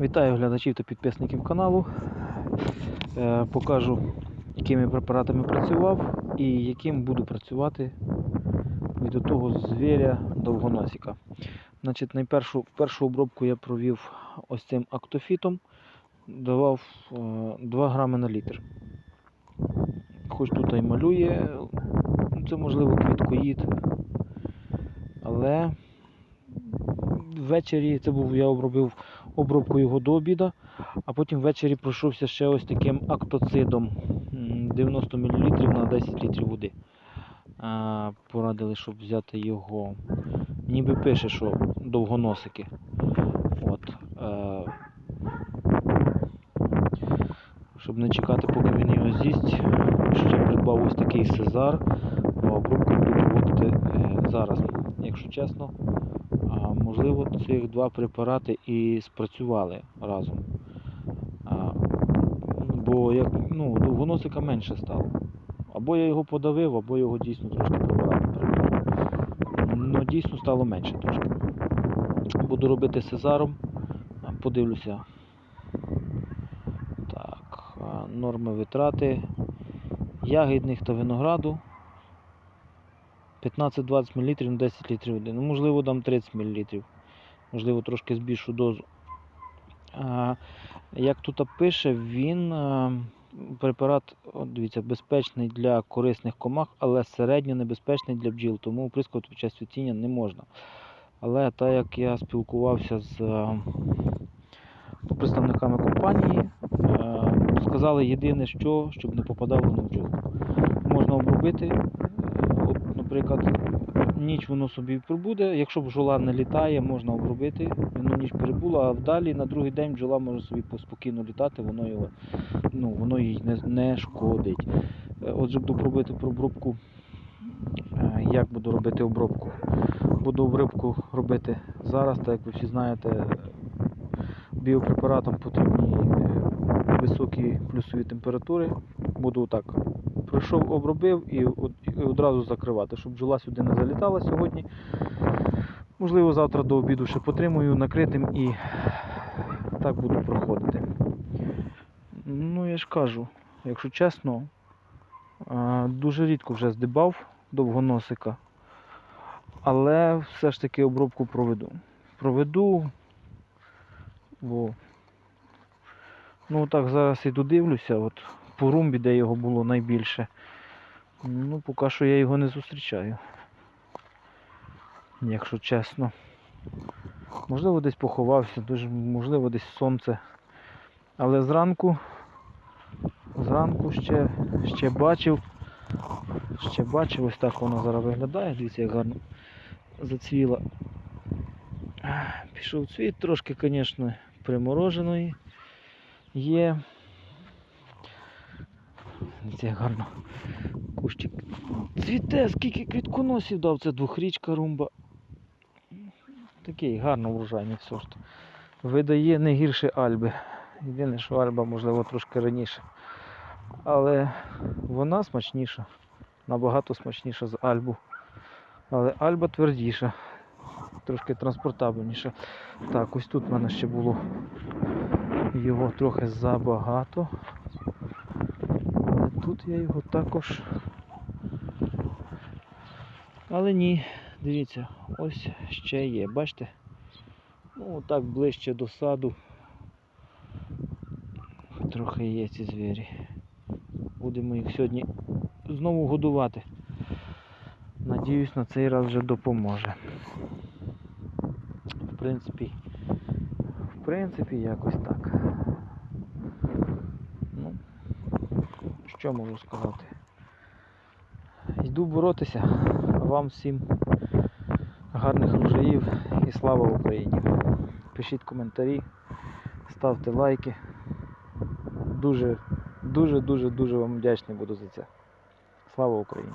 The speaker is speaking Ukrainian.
Вітаю глядачів та підписників каналу. Е, Покажу, якими препаратами працював і яким буду працювати від того звіря довгоносика. Значить, найпершу першу обробку я провів ось цим актофітом, давав е, 2 грами на літр. Хоч тут і малює, це можливо квіткоїд, але ввечері це був, я обробив обробку його до обіду, а потім ввечері пройшовся ще ось таким актоцидом 90 мл на 10 літрів води. Порадили, щоб взяти його. Ніби пише, що довгоносики. От, е, щоб не чекати, поки він його з'їсть, ще придбав ось такий сезар. Обробку буду проводити е, зараз. Якщо чесно, можливо, цих два препарати і спрацювали разом. Бо як, ну, довгоносика менше стало. Або я його подавив, або його дійсно трошки прибрав. Ну, дійсно стало менше трошки. Буду робити сезаром. Подивлюся. Так, норми витрати ягідних та винограду. 15-20 мл на 10 літрів води. Ну, можливо, дам 30 мл. Можливо, трошки збільшу дозу. А, як тут пише, він а, препарат, от дивіться, безпечний для корисних комах, але середньо небезпечний для бджіл, тому оприскувати під час цвітіння не можна. Але так як я спілкувався з а, представниками компанії, а, сказали єдине, що щоб не попадало на бджіл. Можна обробити, е, наприклад, ніч воно собі прибуде. Якщо бджола не літає, можна обробити. Воно ніч перебуло, а вдалі на другий день бджола може собі спокійно літати, воно його, ну, воно їй не, не шкодить. Е, Отже, буду пробити про обробку. Е, Як буду робити обробку? Буду обробку робити зараз, так як ви всі знаєте, біопрепаратам потрібні е, високі плюсові температури. Буду так пройшов, обробив і, одразу закривати, щоб бджола сюди не залітала сьогодні. Можливо, завтра до обіду ще потримую накритим і так буду проходити. Ну, я ж кажу, якщо чесно, дуже рідко вже здибав довгоносика, але все ж таки обробку проведу. Проведу, бо ну так зараз іду дивлюся, от по румбі, де його було найбільше. Ну, поки що я його не зустрічаю. Якщо чесно. Можливо, десь поховався, дуже, можливо, десь сонце. Але зранку, зранку ще, ще бачив, ще бачив, ось так воно зараз виглядає, дивіться, як гарно зацвіла. Пішов цвіт, трошки, звісно, примороженої є. Як гарно кущик цвіте, скільки квітконосів дав, це двохрічка румба. Такий гарно врожайний ж. Видає не гірше Альби. Єдине, що Альба, можливо, трошки раніше. Але вона смачніша. Набагато смачніша за Альбу. Але Альба твердіша, трошки транспортабельніша. Так, ось тут в мене ще було його трохи забагато. Але тут я його також. Але ні, дивіться, ось ще є, бачите? Ну так ближче до саду. Трохи є ці звірі. Будемо їх сьогодні знову годувати. Надіюсь, на цей раз вже допоможе. В принципі, принципі, якось так. Ну, що можу сказати? Йду боротися, вам всім гарних врожаїв і слава Україні. Пишіть коментарі, ставте лайки. Дуже, дуже, дуже, дуже вам вдячний буду за це. Слава Україні!